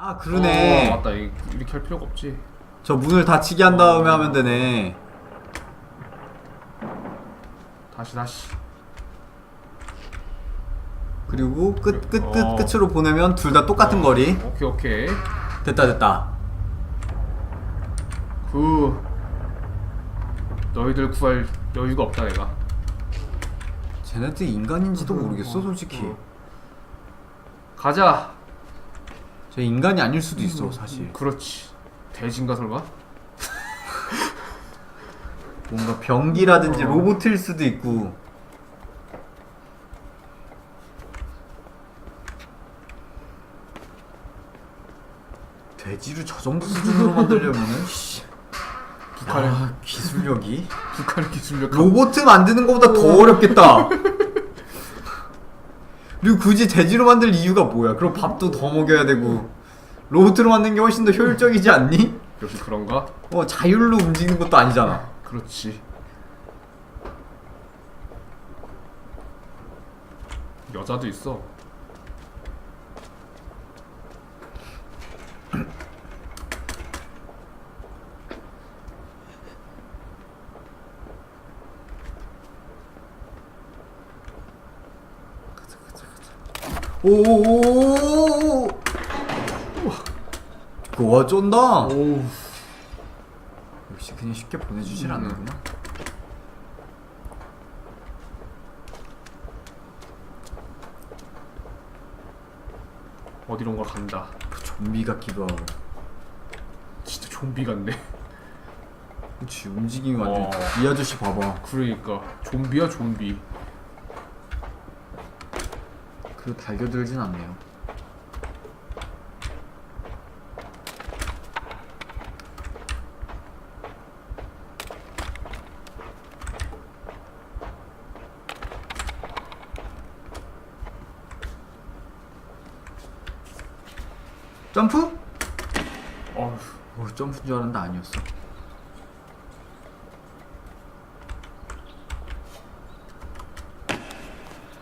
아 그러네 어, 맞다. 이- 이렇게 할 필요가 없지. 저 문을 닫히게 한 다음에 하면 되네 다시 다시. 그리고 끝 끝 끝 어. 끝으로 보내면 둘 다 똑같은 거리 오케이 오케이. 됐다 됐다 그 너희들 구할 여유가 없다 내가. 쟤네들 인간인지도 모르겠어 솔직히 어. 가자. 쟤 인간이 아닐 수도 있어 사실 그렇지. 돼지인가 설마? 뭔가 병기라든지 어. 로봇일 수도 있고 돼지를 저 정도 수준으로 만들려면은 씨, 북한의 아, 기술력이 북한의 기술력. 로봇 만드는 것보다 더 어렵겠다. 그리고 굳이 돼지로 만들 이유가 뭐야? 그럼 밥도 더 먹여야 되고 로봇으로 만든 게 훨씬 더 효율적이지 않니? 역시 그런가? 어 자율로 움직이는 것도 아니잖아. 그렇지. 여자도 있어. 오오오오오. 그 와 쫀다. 오. 역시 그냥 쉽게 보내주질 음. 않는구나. 어디론가 간다. 좀비 같기도 하고. 진짜 좀비 같네. 그렇지 움직임이 완전 어. 이 아저씨 봐봐. 그러니까 좀비야 좀비. 그 달겨들진 않네요. 점프? 어휴. 어, 점프인 줄 알았는데 아니었어.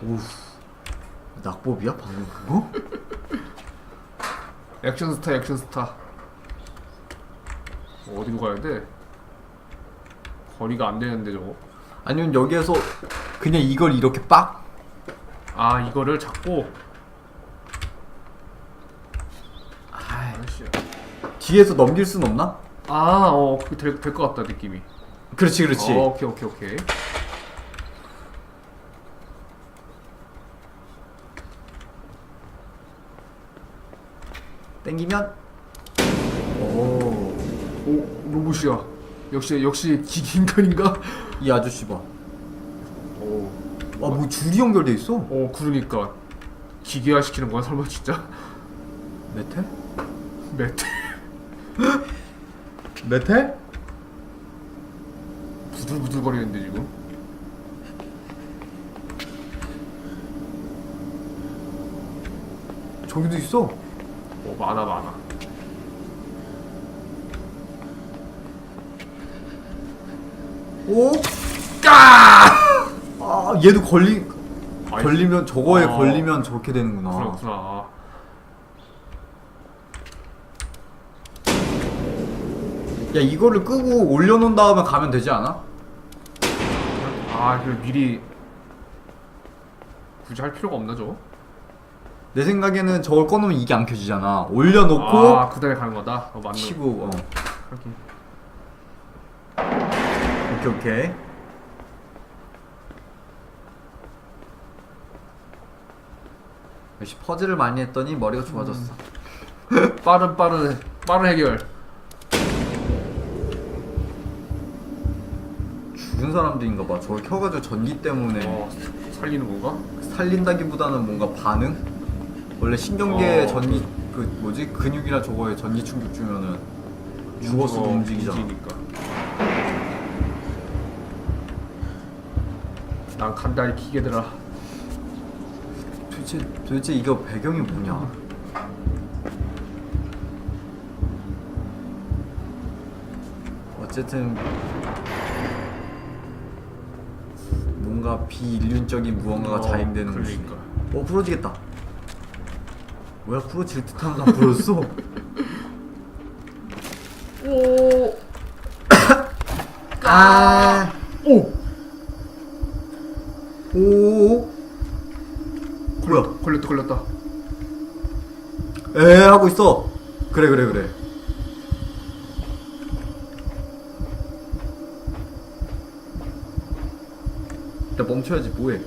오우. 낙법이야 방금 그거? 액션 스타 액션 스타. 어디로 가야 돼? 거리가 안 되는데 저거. 아니면 여기에서 그냥 이걸 이렇게 빡? 아 이거를 잡고. 아이, 아이씨야. 뒤에서 넘길 순 없나? 아, 어, 될것 같다 느낌이. 그렇지 그렇지. 어, 오케이 오케이 오케이. 땡기면 오. 오, 로봇이야. 역시 역시 기기 인간인가? 이 아저씨 봐. 오, 와, 뭐 줄이 연결돼 있어? 오, 그러니까 기계화 시키는 거야 설마 진짜? 메텔? 매트 메텔? 부들부들거리는데 지금. 저기도 있어. 오, 많아 많아. 오? 까! 아, 얘도 걸리 아이, 걸리면 저거에 어. 걸리면 저렇게 되는구나. 그렇구나. 야, 이거를 끄고 올려놓은 다음에 가면 되지 않아? 아, 그 미리 굳이 할 필요가 없나 저거? 내 생각에는 저걸 꺼놓으면 이게 안 켜지잖아. 올려놓고 아, 그다음에 가는 거다. 어, 맞는. 키고 어. 하긴. 오케이 오케이. 역시 퍼즐을 많이 했더니 머리가 좋아졌어. 빠른 빠른 빠른 해결. 죽은 사람들인가 봐. 저걸 켜가지고 전기 때문에 어, 살리는 건가? 살린다기보다는 뭔가 반응? 원래 신경계에 어. 전기 그 뭐지 근육이나 저거에 전기 충격 주면은 죽어서 어, 움직이잖아. 움직이니까. 난 간다 이 기계들아. 도대체 도대체 이거 배경이 뭐냐? 어쨌든 뭔가 비인륜적인 무언가가 어, 자행되는 그러니까. 곳이. 어 부러지겠다. 뭐야 부러질 듯하면서 안 부러졌어 오. 아 오. 오 뭐야 걸렸다 걸렸다. 에 하고 있어 그래 그래 그래 나 멈춰야지 뭐해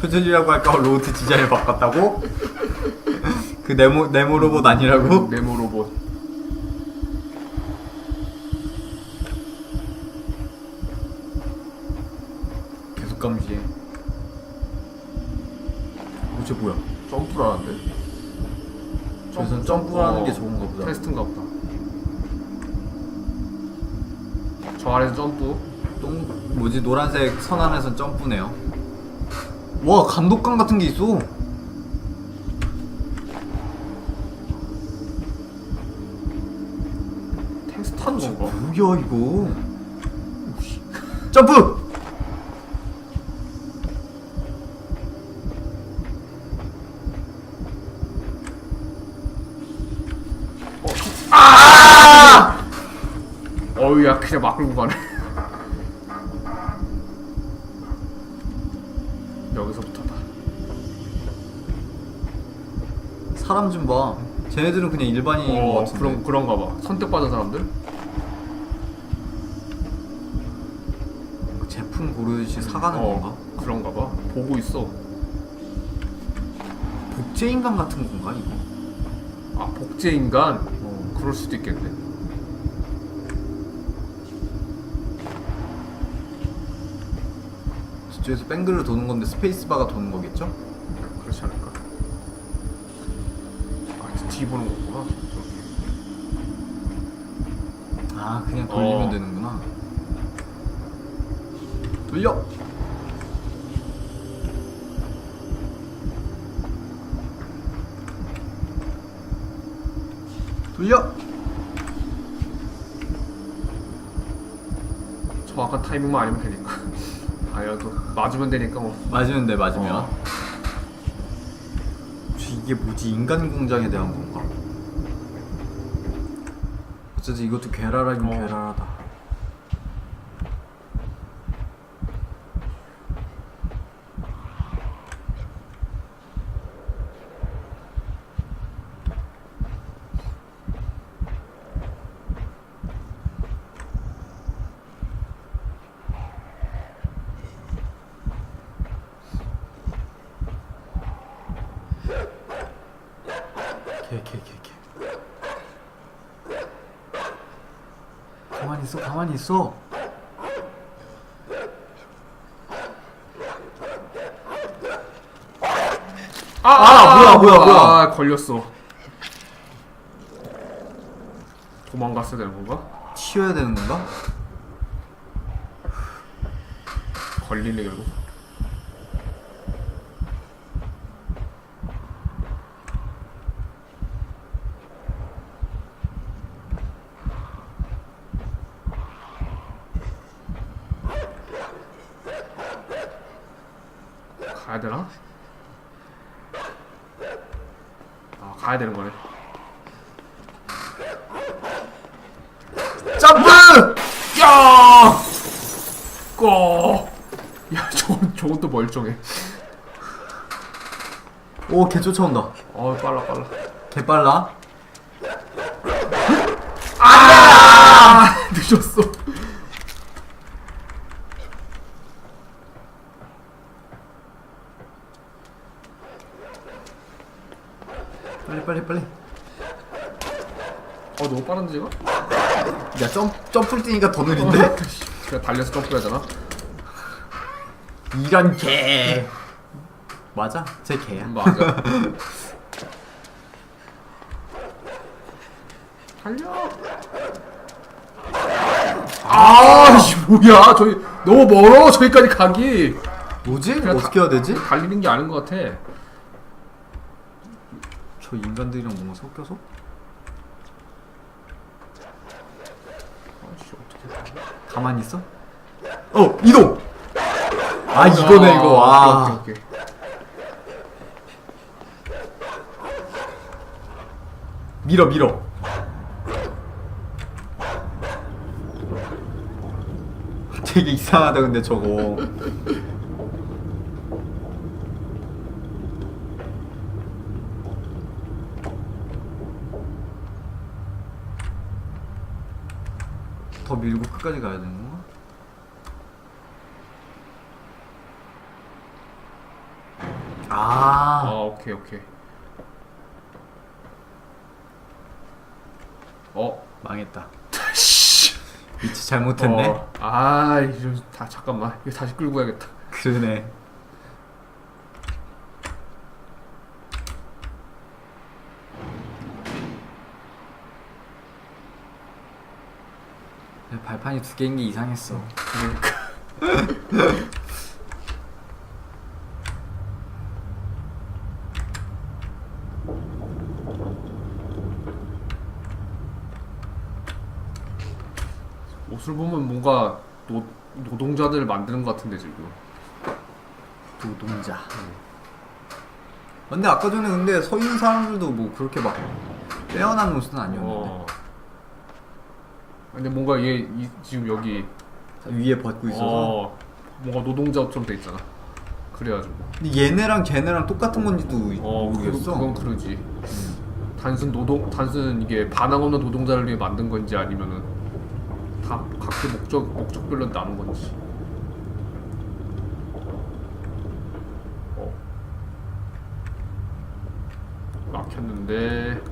표준이라고 할까 로드 디자인을 바꿨다고? 그 네모 네모 로봇 아니라고? 네모 노란색 선 안에선 점프네요. 와 감독관 같은 게 있어. 테스트 하는 건가? 뭐야 이거? 점프! 여기서부터다. 사람 좀 봐. 쟤네들은 그냥 일반인인 것 어 같은데. 그런 그런가 봐. 선택받은 사람들. 제품 고르듯이 사가는 어 건가? 그런가 봐. 보고 있어. 복제 인간 같은 건가 이거? 아 복제 인간. 어. 그럴 수도 있겠네. 저쪽에서 뱅글을 도는 건데 스페이스바가 도는 거겠죠? 그렇지 않을까? 아, 뒤 보는 거구나. 저기. 아 그냥 돌리면 어. 되는구나. 돌려. 돌려. 저 아까 타이밍만 아니면 되니까. 아니라도 맞으면 되니까 뭐. 맞으면 돼 맞으면. 어. 이게 뭐지 인간 공장에 대한 건가? 어쨌든 이것도 괴랄하긴 어. 괴랄하다. 개개개개. 가만히 있어 가만히 있어. 아, 뭐야, 뭐야. 아 걸렸어. 도망갔어야 되는 건가? 튀어야 되는 건가? 걸리네 결국. 가야 되나? 아 가야 되는 거네. 점프! 야! 꺼. 야, 저건 저건 또 멀쩡해. 오, 개 쫓아온다. 어, 빨라 빨라. 개 빨라. 아! 늦었어. 빨리 빨리 빨리. 어, 너무 빠른데 지금? 야, 점 점프를 뛰니까 더 느린데? 그냥 달려서 점프해야 되나? 이런 개. 맞아, 제 개야. 맞아. 달려. 아, 이 뭐야? 저기 너무 멀어. 저기까지 가기. 뭐지? 그냥 어떻게 해야 되지? 달리는 게 아닌 것 같아. 저 인간들이랑 뭔가 섞여서? 아씨 어떻게? 가만히 있어? 어 이동! 아 이거네 이거. 와 오케이, 오케이, 오케이. 밀어 밀어. 되게 이상하다 근데 저거. 더 밀고 끝까지 가야 되는 건가? 아. 아 오케이 오케이. 어? 망했다. 씨. 위치 잘못했네? 어, 아 이거 다 잠깐만. 이거 다시 끌고 가야겠다. 그러네. 발판이 두 개인 게 이상했어 옷을 보면 뭔가 노, 노동자들 만드는 것 같은데 지금. 노동자. 근데 아까 전에 근데 서 있는 사람들도 뭐 그렇게 막 빼어난 옷은 아니었는데. 어. 근데 뭔가 얘 이, 지금 여기 자, 위에 벗고 있어서. 어, 뭔가 노동자처럼 돼 있잖아. 그래가지고. 근데 얘네랑 걔네랑 똑같은 건지도 어 모르겠어. 그건, 그건 그러지. 단순 노동 단순 이게 반항 없는 노동자를 위해 만든 건지 아니면은 다 각기 목적 목적별로 나눈 건지 어 막혔는데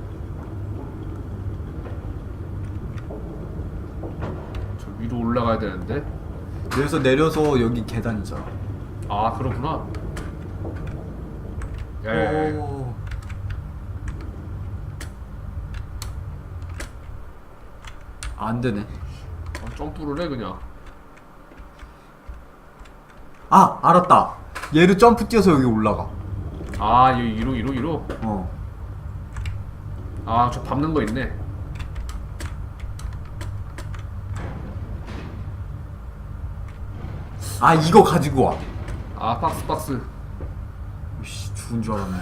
저 위로 올라가야 되는데 여기서 내려서 여기 계단이잖아 아 그렇구나 예. 오. 안 되네. 아, 점프를 해 그냥 아 알았다. 얘를 점프 뛰어서 여기 올라가. 아 이- 이로 이로 이로 어. 아 저 밟는 거 있네 아 이거 가지고 와. 아 박스 박스 씨 죽은 줄 알았네.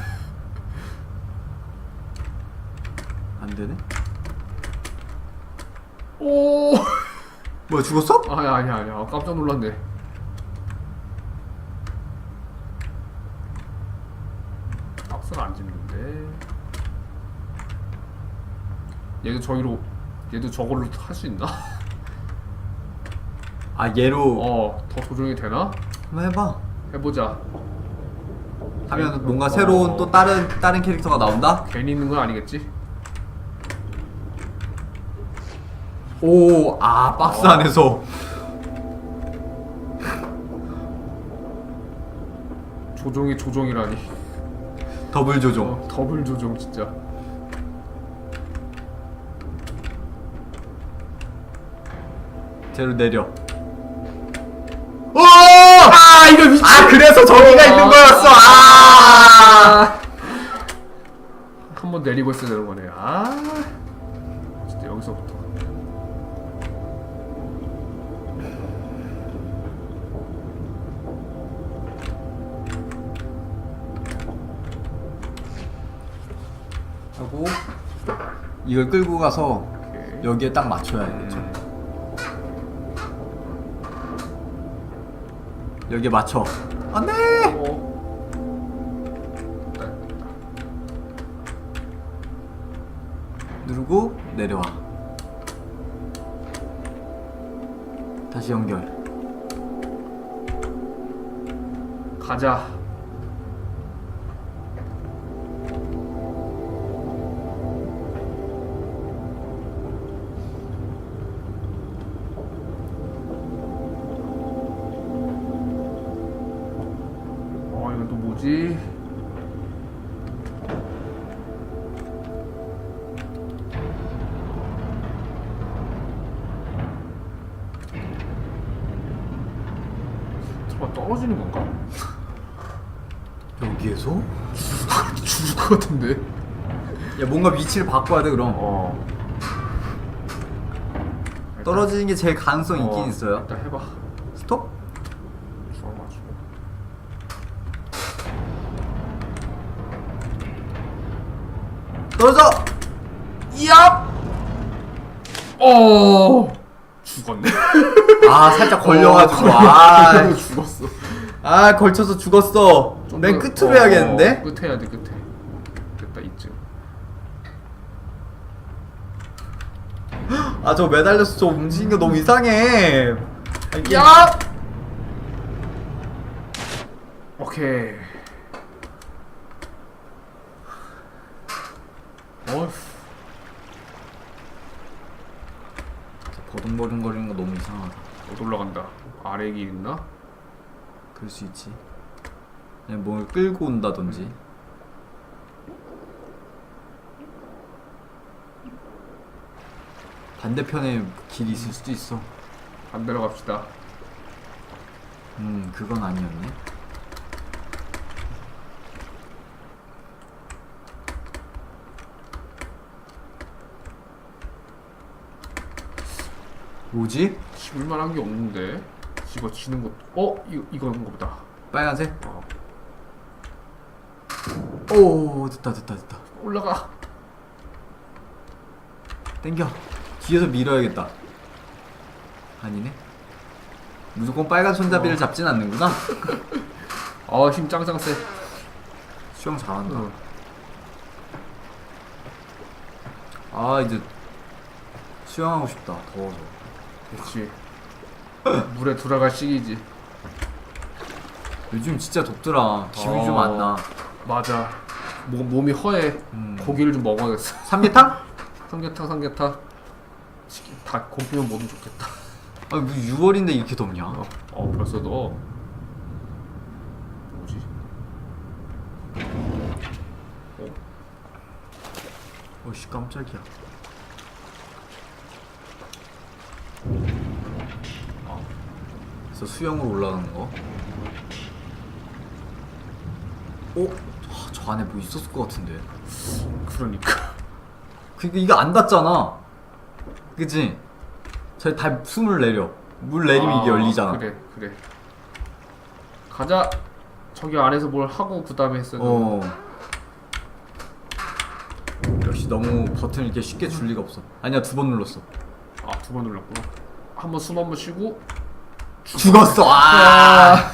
안 되네. 오 뭐야 죽었어? 아니 아니 아니 아, 깜짝 놀랐네 박스가 안 집는데 얘도 저기로 얘도 저걸로 할 수 있나? 아 얘로 어더 조정이 되나? 한번 해봐. 해보자 하면 뭔가 새로운 어. 또 다른 다른 캐릭터가 나온다. 괜히 있는 건 아니겠지? 오, 아 박스 어. 안에서 조종이 조종이라니 더블 조종. 어, 더블 조종 진짜 제로 내려. 오! 아 이거 미친. 아 그래서 저기가 있는 거였어. 아. 한 번 내리고 있어야 되는 거네. 아, 진짜 여기서부터. 하고 이걸 끌고 가서 오케이. 여기에 딱 맞춰야 돼. 음. 여기에 맞춰. 안 돼. 어. 네. 누르고 내려와. 다시 연결. 가자. 야 뭔가 위치를 바꿔야 돼 그럼. 어. 떨어지는 게 제일 가능성 있긴 어, 있어요. 일단 해봐. 스톱? 떨어져! 이야! 어 죽었네. 아 살짝 걸려가지고 어, 아, 걸려 죽었어. 아 걸쳐서 죽었어. 좀맨 더- 끝으로 어, 해야겠는데? 끝에 해야 돼 끝에. 됐다 이쯤. 아 저 매달려서 저 움직이는 거 너무 이상해. 아, 이게- 야! 오케이. 어휴. 버둥버둥거리는 거 너무 이상하다. 못 올라간다. 아래 길 있나? 그럴 수 있지. 그냥 뭘 끌고 온다든지. 반대편에 길이 있을 수도 있어. 반대로 갑시다. 음, 그건 아니었네. 뭐지? 집을만한 게 없는데. 집어 치는 것. 어 이거 이건가 보다. 빨간색? 어. 오, 됐다, 됐다, 됐다. 올라가. 땡겨. 뒤에서 밀어야겠다. 아니네. 무조건 빨간 손잡이를 어. 잡진 않는구나. 아힘 짱짱 세. 수영 잘한다. 응. 아, 이제 수영하고 싶다. 더워서. 그렇지. 물에 들어갈 시기지. 요즘 진짜 덥더라. 기분이 어. 좀안 나. 맞아. 몸 몸이 허해. 음. 고기를 좀 먹어야겠어. 삼계탕? 삼계탕 삼계탕. 치킨 다 고기만 먹으면 좋겠다. 아니, 뭐 6월인데 이렇게 덥냐? 어, 어 벌써 너 뭐지? 어씨, 깜짝이야. 아, 그래서 수영으로 올라가는 거. 어? 아, 저 안에 뭐 있었을 것 같은데. 그러니까 그니까 이거 안 닿잖아. 그치? 저기 다 숨을 내려. 물 내리면 이게 아, 열리잖아. 그래 그래. 가자. 저기 안에서 뭘 하고 그 다음에 했어야 돼. 어. 역시 너무 버튼 이렇게 쉽게 줄 리가 없어. 아니야 두 번 눌렀어. 아 두 번 눌렀구나. 한번 숨 한 번 쉬고. 죽었어. 아.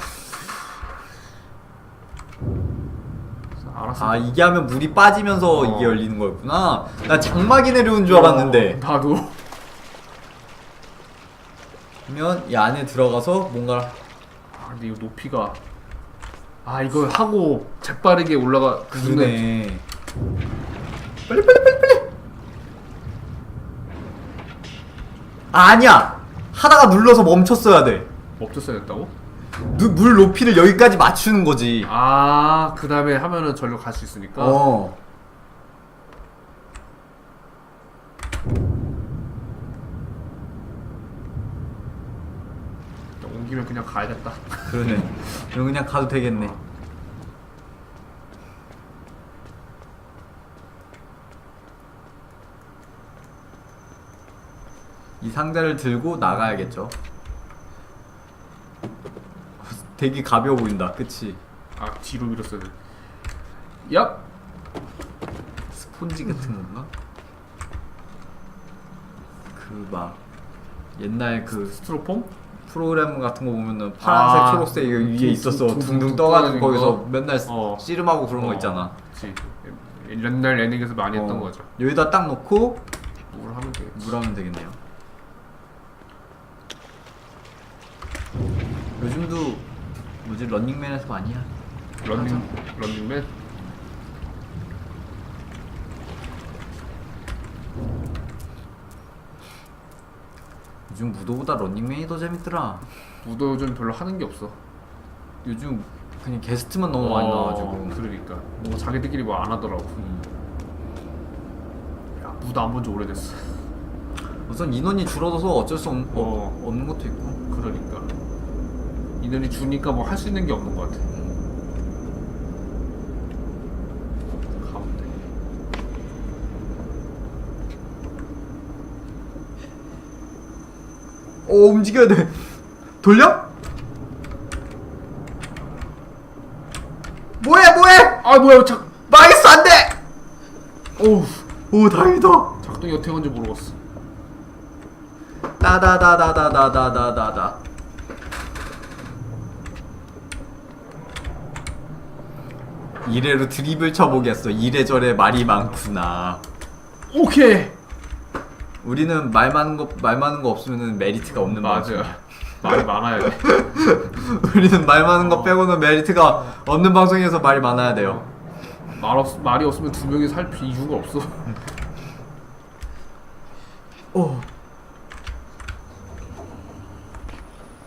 알았어. 아 이게 하면 물이 빠지면서 어. 이게 열리는 거였구나. 나 장막이 내려온 줄 알았는데. 어, 나도. 그러면 이 안에 들어가서 뭔가 아 근데 이거 높이가. 아 이걸 하고 재빠르게 올라가. 그러네. 빨리 빨리 빨리 빨리. 아, 아니야. 하다가 눌러서 멈췄어야 돼. 멈췄어야 됐다고? 누- 물 높이를 여기까지 맞추는 거지. 아 그 다음에 하면은 절로 갈 수 있으니까. 어. 옮기면 그냥 가야겠다. 그러네. 그럼 그냥 가도 되겠네. 이 상자를 들고 나가야겠죠. 되게 가벼워 보인다. 그치? 아 뒤로 밀었어야 돼. 야. 스폰지 같은 건가? 그 막 옛날 그 스트로폼? 프로그램 같은 거 보면은 파란색, 아, 초록색 이거 위에 둥- 있었어. 둥- 둥 둥 둥둥 떠가지고 거기서 거. 맨날 어. 씨름하고 그런 거 어, 있잖아. 그치. 옛날 예능에서 많이 했던 어. 거죠. 여기다 딱 놓고 뭘 하면 돼? 물 하면 되겠네요. 요즘도 뭐지 런닝맨에서 많이 하. 런닝 런닝맨? 요즘 무도보다 런닝맨이 더 재밌더라. 무도 요즘 별로 하는 게 없어. 요즘 그냥 게스트만 너무 많이 어, 나와가지고. 그러니까 뭐 자기들끼리 뭐 안 하더라고. 음. 야 무도 안 본 지 오래됐어. 우선 인원이 줄어들어서 어쩔 수 없, 어. 없는 것도 있고. 그러니까 인원이 주니까 뭐 할 수 있는 게 없는 것 같아. 오 움직여야 돼. 돌려? 뭐해 뭐해? 아 뭐야 작 망했어 안돼! 어우 오 다행이다. 작동이 어떻게 하는지 모르겠어. 따다다다다다다다다 이래로 드립을 쳐보겠어. 이래저래 말이 많구나. 오케이 우리는 말 많은 거말 많은 거 없으면은 메리트가 없는 방송. 맞아 말이 많아야 돼 우리는 말 많은 거 빼고는 메리트가 없는 방송에서 말이 많아야 돼요. 말 없, 말이 없으면 두 명이 살 비- 이유가 없어 오.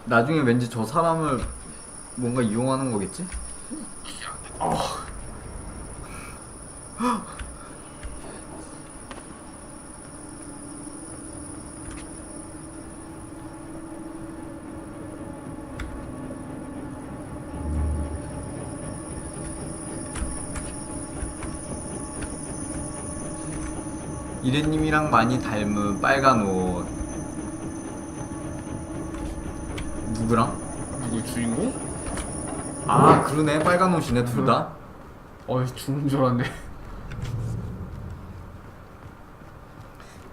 나중에 왠지 저 사람을 뭔가 이용하는 거겠지? 이래님이랑 많이 닮은 빨간 옷 누구랑? 누구 주인공? 아 그러네 빨간 옷이네 둘 다. 어이 죽는 줄 알았네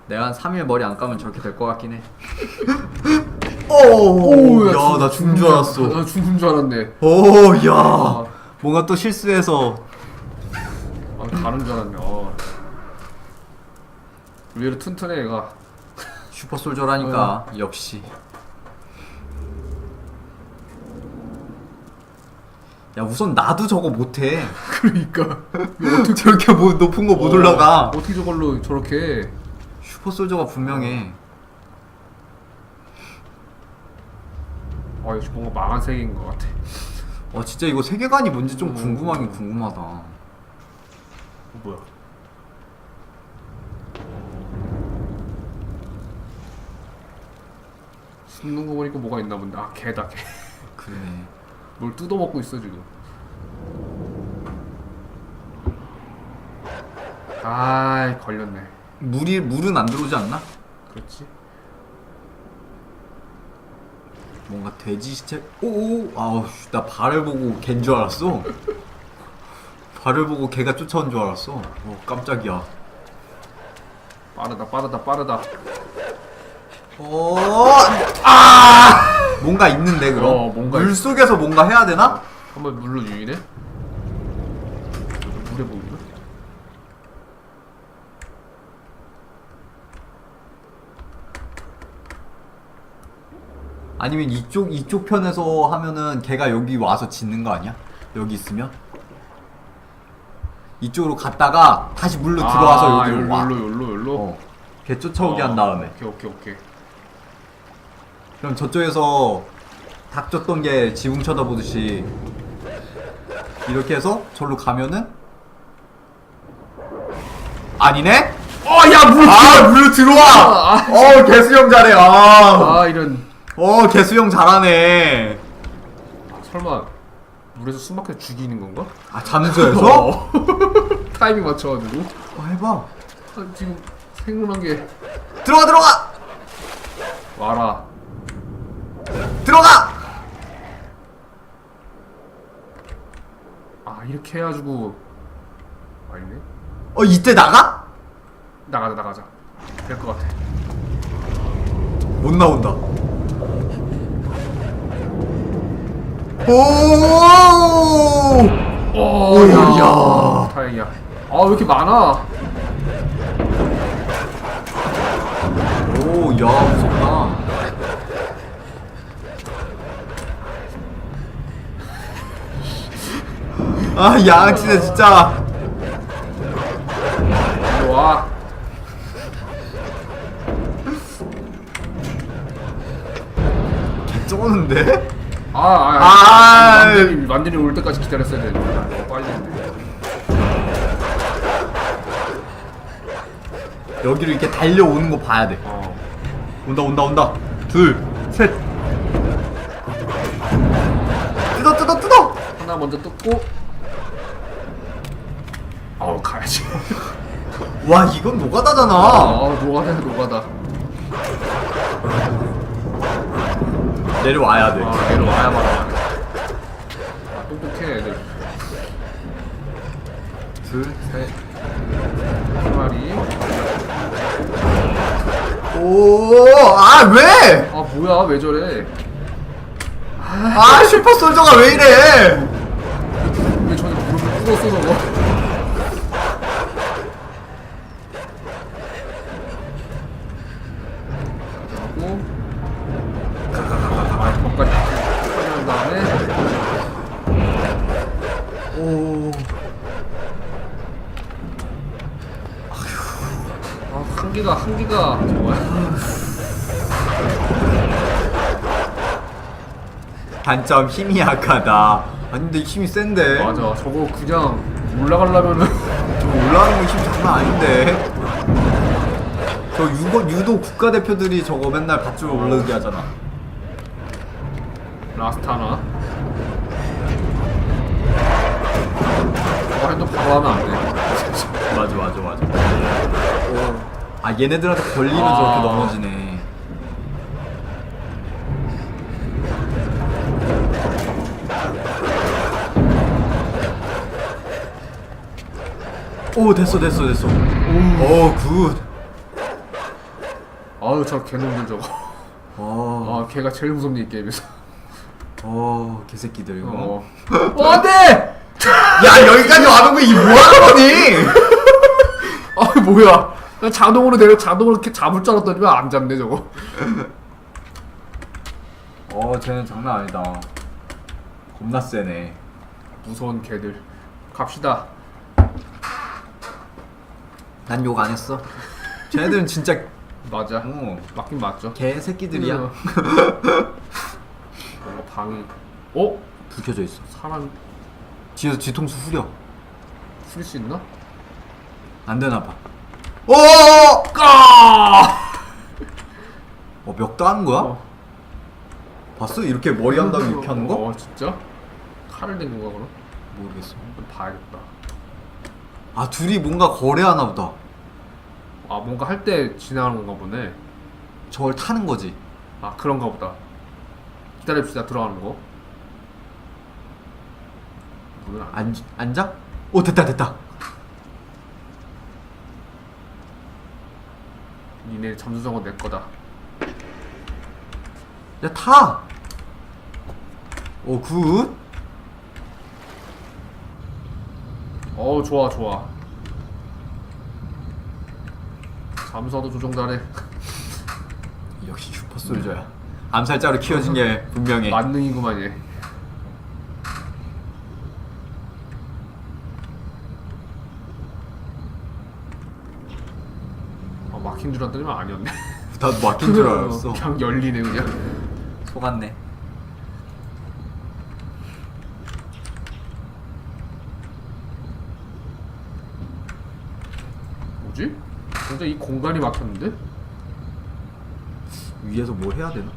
내가 한 3일 머리 안 감으면 저렇게 될 것 같긴 해. 오, 야, 나 죽는 줄 알았어. 나 죽는 줄 알았네 오, 야, 아, 뭔가 또 실수해서 아 가는 줄 알았네 어. 의외로 튼튼해 얘가 슈퍼 솔저라니까 역시. 야, 우선 나도 저거 못해. 그러니까 저렇게 뭐 높은 거못 어, 올라가. 어떻게 저걸로 저렇게 해? 슈퍼 솔저가 분명해. 아 역시 뭔가 망한 세계인 것 같아 와, 진짜 이거 세계관이 뭔지 좀 음. 궁금하긴 궁금하다. 어, 뭐야 숨는 거 보니까 뭐가 있나 본데. 아 개다 그러네. 개뭘 뜯어 먹고 있어 지금. 아이 걸렸네. 물이 물은 안 들어오지 않나? 그렇지. 뭔가 돼지 시체? 오오 아우 씨, 나 발을 보고 걘줄 알았어. 발을 보고 걔가 쫓아온 줄 알았어. 어 깜짝이야. 빠르다 빠르다 빠르다 어 아! 뭔가 있는데 그럼? 어, 뭔가 물 속에서 뭔가 해야 되나? 한번 물로 유인해? 물에 보이나? 아니면 이쪽 이쪽 편에서 하면은 걔가 여기 와서 짖는 거 아니야? 여기 있으면? 이쪽으로 갔다가 다시 물로 들어와서 아, 여기로 와 열로 열로 열로? 어. 걔 쫓아오게 어, 한 다음에. 오케이 오케이 오케이 그럼 저쪽에서 닥쳤던 게 지붕 쳐다보듯이 이렇게 해서 절로 가면은 아니네? 어야 물 아, 물 들어와. 아, 어 개수형 잘해. 아. 아 이런 어 개수형 잘하네. 아, 설마 물에서 숨막혀 죽이는 건가? 아 잠수해서? 어. 타이밍 맞춰가지고 어, 해봐. 아, 지금 생각난 게 들어가 들어가 와라 들어가. 아 이렇게 해가지고 아니네 어 이때 나가? 나가자 나가자 될 것 같아 못 나온다. 오. 오, 야. 다행이야 아 왜 이렇게 많아 오, 야, 무섭다. 아, 양치네, 진짜. 이리 와개 쩌는데? 아, 아, 아, 아, 만들이 만들이 올 때까지 기다렸어야 되는데 아, 빨리. 여기로 이렇게 달려오는 거 봐야 돼. 어. 온다, 온다, 온다. 둘, 셋. 뜯어, 뜯어, 뜯어! 하나 먼저 뜯고 아우 가야지 와, 이건 노가다잖아. 아 노가다 노가다 내려와야 돼. 아 내려와야 말아 아 똑똑해 애들 둘, 셋. 한 마리 오, 아 왜? 아 뭐야 왜 저래 아 슈퍼 솔저가 왜 이래? 왜 저는 무릎을 꿇었어 저거 하고 가가가가가 거기까지 한 다음에 오, 아 한기가 한기가 단점 힘이 약하다. 아니 근데 힘이 센데. 맞아 저거 그냥 올라가려면은 저 올라가는 거힘 장난 아닌데. 저 유도, 유도 국가대표들이 저거 맨날 밧줄 올라오게 하잖아. 라스트 하나 저거 해도 바로 하면 안돼 맞아 맞아 맞아. 아 얘네들한테 걸리면 아. 저렇게 넘어지네. 오 됐어 됐어 됐어. 오 굿. 아유 저 개놈들 저거 어, 아 걔가 제일 무섭네 이 게임에서 어 개새끼들 이거. 어. 어, 안 돼! 야 여기까지 와는 거이 뭐하는 거니? 아, 뭐야. 난 자동으로 내려 자동으로 이렇게 잡을 줄 알았더니 안 잡네, 저거. 어 쟤는 장난 아니다. 겁나 세네. 무서운 개들. 갑시다. 난 욕 안 했어. 쟤네들은 진짜 맞아. 어 맞긴 맞죠. 개새끼들이야. 음. 뭔가 방이. 어? 불 켜져 있어. 사람 뒤에서 뒤통수 후려. 쓸 수 있나? 안 되나 봐. 오! 까! 어, 멱도 하는 거야? 어. 봤어? 이렇게 머리 한 다음에 이렇게 하는 거? 어, 진짜? 칼을 댄 건가, 그럼? 모르겠어. 좀 봐야겠다. 아, 둘이 뭔가 거래하나 보다. 아, 뭔가 할 때 지나가는 건가 보네. 저걸 타는 거지. 아, 그런가 보다. 기다립시다, 들어가는 거. 문을 안 안, 앉아? 오, 됐다, 됐다. 니네 잠수정은 내 거다. 야, 타! 오, 굿. 어 좋아 좋아. 잠수하도 조정 잘해. 역시 슈퍼솔저야. 암살자로 키워진 게 분명해. 만능이구만 얘. 아 막힌 줄 알았더니만 아니었네. 나도 막힌 줄 알았어. 그냥 열리네 그냥. 속았네. 뭐지? 진짜 이 공간이 막혔는데? 위에서 뭘 해야 되나?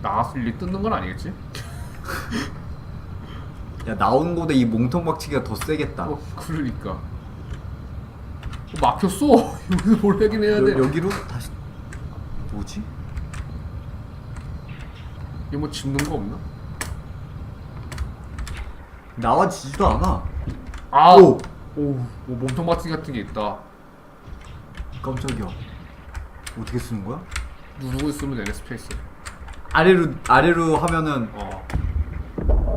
나갔을 리 뜯는 건 아니겠지? 야, 나오는 곳에 이 몽통 박치기가 더 세겠다. 어 그러니까. 어, 막혔어. 여기서 뭘 하긴 해야 돼. 여, 여기로 다시. 뭐지? 이거 뭐 짚는 거 없나? 나와지지도 않아. 아! 오! 오! 뭐 몸통 바퀴 같은 게 있다. 깜짝이야. 어떻게 쓰는 거야? 누르고 있으면 되네 스페이스. 아래로 아래로 하면은 어.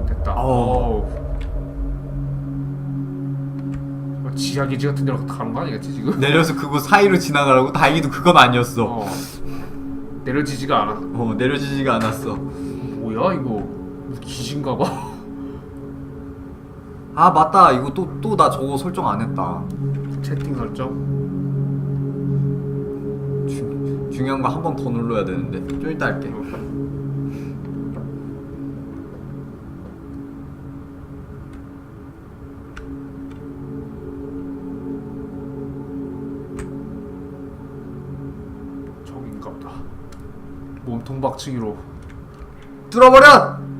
됐다. 어. 뭐 지하 기지 같은 데로 가는 거 아니겠지 지금? 내려서 그거 사이로 지나가라고 다행히도 그건 아니었어. 어, 어. 내려지지가 않아. 내려지지가 않았어. 뭐야 이거? 무슨 기신가 봐. 아 맞다 이거 또 또 나 저거 설정 안 했다. 채팅 설정. 주, 중요한 거 한 번 더 눌러야 되는데 좀 이따 할게. 저긴가 보다. 몸통 박치기로. 뚫어버려!